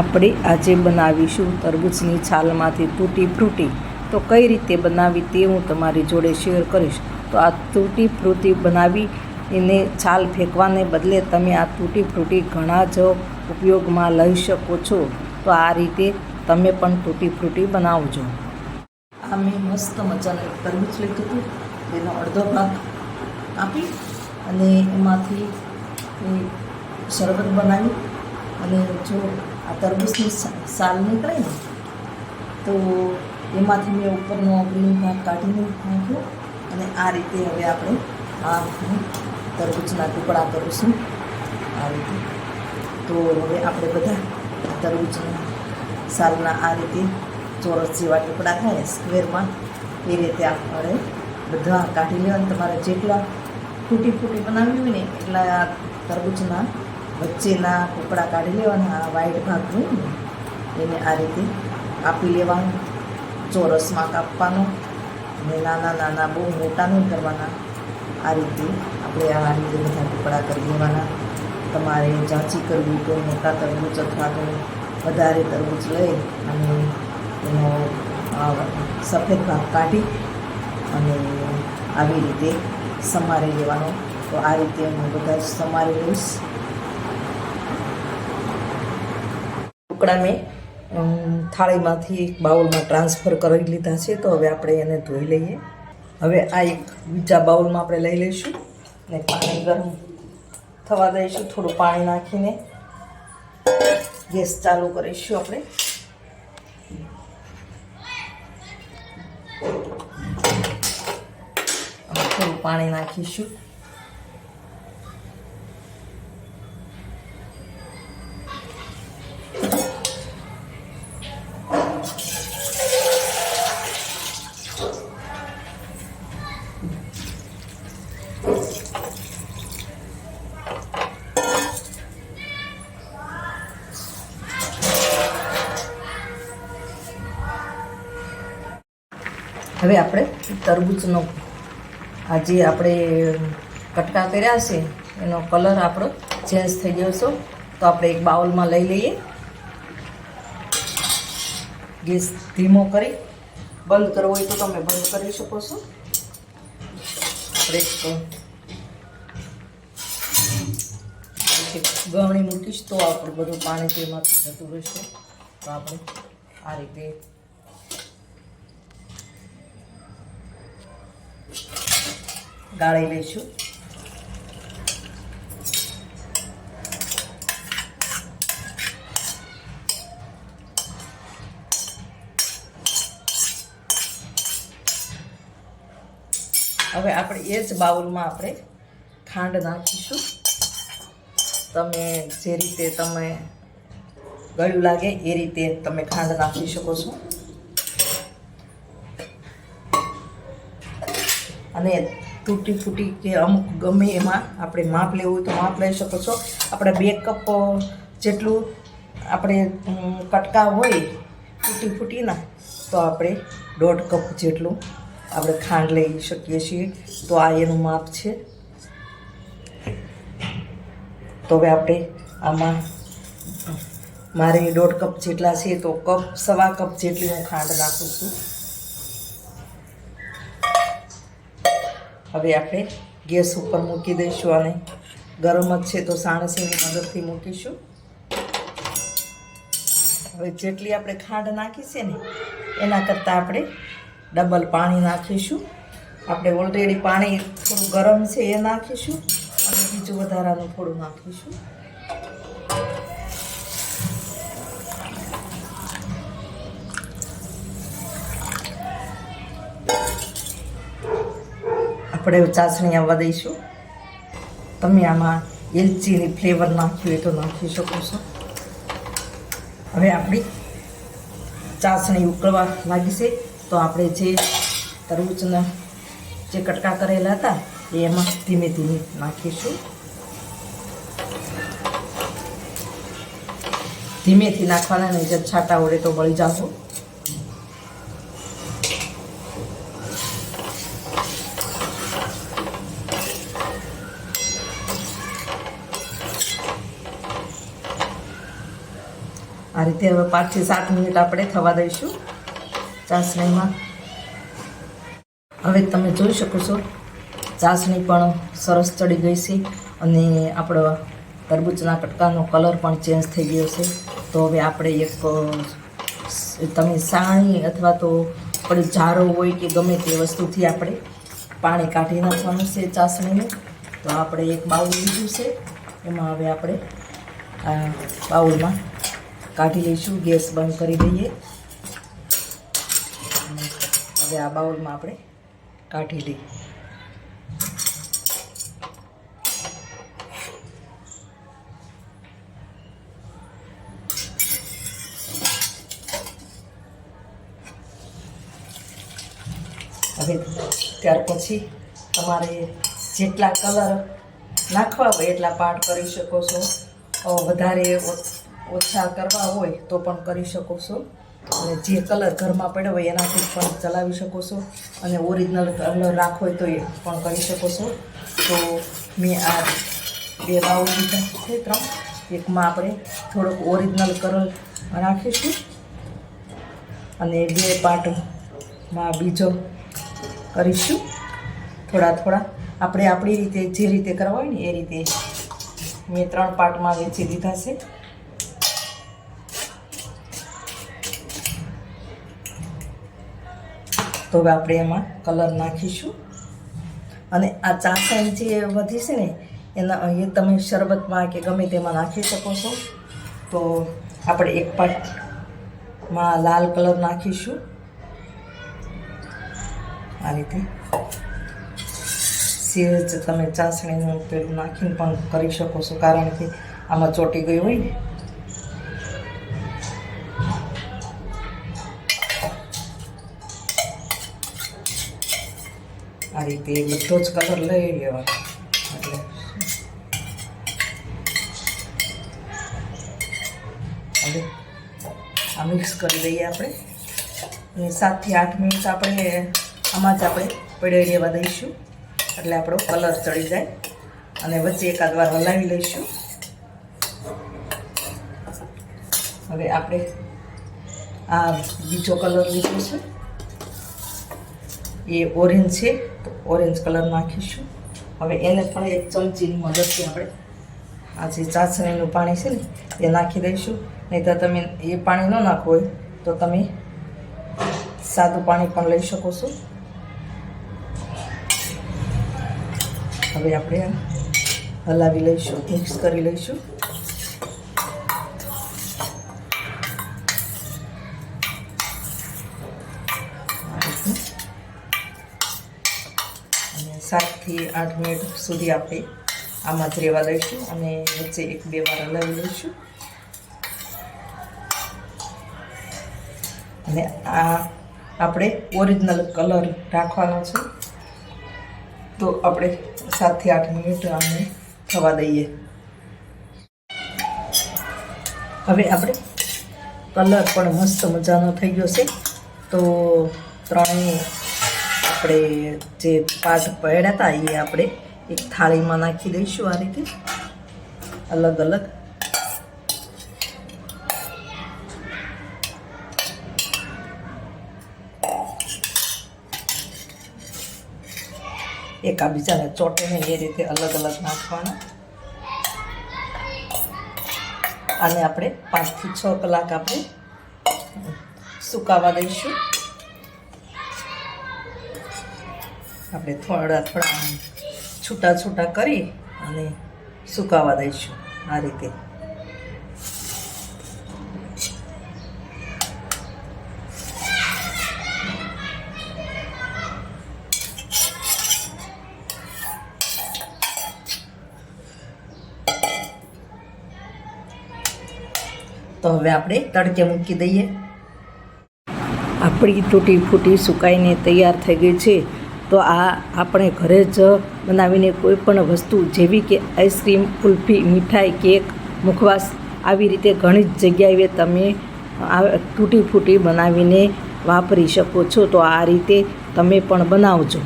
આપણે આજે બનાવીશું તરબૂચની છાલમાંથી તૂટી ફ્રૂટી. તો કઈ રીતે બનાવી તે હું તમારી જોડે શેર કરીશ. તો આ તૂટી ફ્રૂટી બનાવી એને છાલ ફેંકવાને બદલે તમે આ તૂટી ફ્રૂટી ઘણા જ ઉપયોગમાં લઈ શકો છો. તો આ રીતે તમે પણ તૂટી ફ્રૂટી બનાવજો. આ મેં મસ્ત મજાનું એક તરબૂચ લીધું હતું. એનો અડધો ભાગ આપી અને એમાંથી શરબત બનાવી અને જો આ તરબૂચનું સાલ નીકળે ને, તો એમાંથી મેં ઉપરનો ગ્રીન ભાગ કાઢીને નાખ્યો અને આ રીતે હવે આપણે આ તરબૂચના ટુકડા કરીશું. આ રીતે. તો હવે આપણે બધા તરબૂચના સાલના આ રીતે ચોરસ જેવા ટુકડા થાય, સ્ક્વેરમાં, એ રીતે આપણે બધા કાઢી લેવાના. તમારે જેટલા ફૂટી ફૂટી બનાવવી હોય ને, એટલા તરબૂચના વચ્ચેના ટુકડા કાઢી લેવાના, આ વાઈટ ભાગ હોય એને આ રીતે કાપી લેવાનું, ચોરસમાં કાપવાનું અને નાના નાના બહુ મોટા નહીં કરવાના. આ રીતે આપણે આ રીતે બધા ટુકડા કરી લેવાના. તમારે ઝાંચી કરવી તો મોટા તરબૂચ અથવા તો વધારે તરબૂચ લઈ અને એનો સફેદ ભાગ કાઢી અને આવી રીતે સમારી લેવાનો. તો આ રીતે હું બધા જ સમારી લઈશ. ટુકડા મેં થાળીમાંથી એક બાઉલમાં ટ્રાન્સફર કરી લીધા છે, તો હવે આપણે એને ધોઈ લઈએ. હવે આ એક બીજા બાઉલમાં આપણે લઈ લઈશું ને પાણી ગરમ થવા દઈશું, થોડું પાણી નાખીને. ગેસ ચાલુ કરીશું આપણે. થોડું પાણી નાખીશું. હવે આપણે તરબૂચનો આ જે આપણે કટકા કર્યા છે, એનો કલર આપણો ચેન્જ થઈ ગયો છે. તો આપણે એક બાઉલમાં લઈ લઈએ. ગેસ ધીમો કરી, બંધ કરવો હોય તો તમે બંધ કરી શકો છો. આપણે ગવણી મૂકીશ તો આપણું બધું પાણી તેમાંથી જતું રહેશે. તો આપણે આ રીતે ગાળી લઈશું. હવે આપણે એ જ બાઉલમાં આપણે ખાંડ નાખીશું. તમે જે રીતે તમે ગળ્યું લાગે એ રીતે તમે ખાંડ નાખી શકો છો. અને તૂટી ફૂટી કે અમુક ગમે એમાં આપણે માપ લેવું હોય તો માપ લઈ શકો છો. આપણે બે કપ જેટલું આપણે કટકા હોય તૂટી ફૂટીના, તો આપણે દોઢ કપ જેટલું આપણે ખાંડ લઈ શકીએ છીએ. તો આ એનું માપ છે. તો હવે આપણે આમાં, મારે દોઢ કપ જેટલા છે તો કપ, સવા કપ જેટલી હું ખાંડ નાખું છું. હવે આપણે ગેસ ઉપર મૂકી દઈશું અને ગરમ જ છે તો સાણસીની મદદથી મૂકીશું. હવે જેટલી આપણે ખાંડ નાખી ને, એના કરતાં આપણે ડબલ પાણી નાખીશું. આપણે ઓલરેડી પાણી થોડું ગરમ છે એ નાખીશું અને બીજું વધારાનું થોડું નાખીશું. આપણે ચાસણી આવવા દઈશું. તમે આમાં એલચીની ફ્લેવર નાખ્યું એ તો નાખી શકો છો. હવે આપણી ચાસણી ઉકળવા લાગી તો આપણે જે તરબૂચના જે કટકા કરેલા હતા, એ એમાં ધીમે ધીમે નાખીશું. ધીમેથી નાખવાના નહીં જब છાટા વડે તો બળી જાઓ આ રીતે હવે પાંચથી સાત મિનિટ આપણે થવા દઈશું. ચાસણીમાં. હવે તમે જોઈ શકો છો, ચાસણી પણ સરસ ચડી ગઈ છે અને આપણો તરબૂચના કટકાનો કલર પણ ચેન્જ થઈ ગયો છે. તો હવે આપણે એક, તમે સાણી અથવા તો આપણે જારો હોય કે ગમે તે વસ્તુથી આપણે પાણી કાઢી નાખવાનું છે ચાસણીને. તો આપણે એક બાઉલ લીધું છે. એમાં હવે આપણે આ બાઉલમાં કાઢી લઈશું, ગેસ બંધ કરી દઈએ. હવે આ બાઉલમાં આપણે કાઢી લઈએ. હવે ત્યાર પછી તમારે જેટલા કલર નાખવા હોય એટલા પાર્ટ કરી શકો છો. વધારે ઓછા કરવા હોય તો પણ કરી શકો છો. અને જે કલર ઘરમાં પડ્યો હોય એનાથી પણ ચલાવી શકો છો. અને ઓરિજિનલ કલર રાખો હોય તો એ પણ કરી શકો છો. તો મેં આ બે બાઉલ લીધા છે ત્રણ. એકમાં આપણે થોડોક ઓરિજિનલ કલર રાખીશું. અને બે પાર્ટમાં બીજો કરીશું. થોડા થોડા. આપણે આપણી રીતે જે રીતે કરવા હોય ને એ રીતે મેં ત્રણ પાર્ટમાં વેચી દીધા છે. તો હવે આપણે એમાં કલર નાખીશું. અને આ ચાસણ જે વધી છે ને, એના એ તમે શરબતમાં કે ગમે તેમાં નાખી શકો છો. તો આપણે એક પાટમાં લાલ કલર નાખીશું. આ રીતે. સેજ તમે ચાસણીનું પેલું નાખીને પણ કરી શકો છો, કારણ કે આમાં ચોટી ગયું હોય ને. આ રીતે બધો જ કલર લઈ હવે આ મિક્સ કરી દઈએ આપણે. અને સાતથી આઠ મિનિટ આપણે આમાં જ આપણે પડે રહેવા દઈશું. એટલે આપણો કલર ચડી જાય. અને વચ્ચે એકાદ વાર હલાવી લઈશું. હવે આપણે આ બીજો કલર લીધો છે. એ ઓરેન્જ છે. તો ઓરેન્જ કલર નાખીશું. હવે એને પણ એક ચમચીની મદદથી આપણે આ જે ચાસણીનું પાણી છે ને, એ નાખી દઈશું. નહીં તો તમે એ પાણી ન નાખવું હોય તો તમે સાદું પાણી પણ લઈ શકો છો. હવે આપણે હલાવી લઈશું, મિક્સ કરી લઈશું આ રીતે. અને સાતથી આઠ મિનિટ સુધી આપણે આમાં જ રહેવા દઈશું અને વચ્ચે એક બે વાર હલાવી લઈશું. અને આ આપણે ઓરિજિનલ કલર રાખવાનો છે. તો આપણે સાતથી આઠ મિનિટ આને થવા દઈએ. હવે આપણે કલર પણ મસ્ત મજાનો થઈ ગયો છે. તો ત્રણેય આપણે જે પાર્ટ પડ્યા હતા, એ આપણે એક થાળીમાં નાખી દઈશું આ રીતે. અલગ અલગ. એકાબીજાને ચોટે નહીં એ રીતે અલગ અલગ નાખવાના. આને આપણે પાંચથી છ કલાક આપણે સુકાવા દઈશું. આપણે થોડા થોડા છૂટા છૂટા કરી અને સુકાવા દઈશું આ રીતે. તો હવે આપણે તડકે મૂકી દઈએ. આપણી તૂટી ફૂટી સુકાઈને તૈયાર થઈ ગઈ છે. તો આ આપણે ઘરે જ બનાવીને કોઈ પણ વસ્તુ, જેવી કે આઈસ્ક્રીમ, કુલ્ફી, મીઠાઈ, કેક, મુખવાસ, આવી રીતે ઘણી જ જગ્યાએ તમે આ તૂટી ફૂટી બનાવીને વાપરી શકો છો. તો આ રીતે તમે પણ બનાવજો.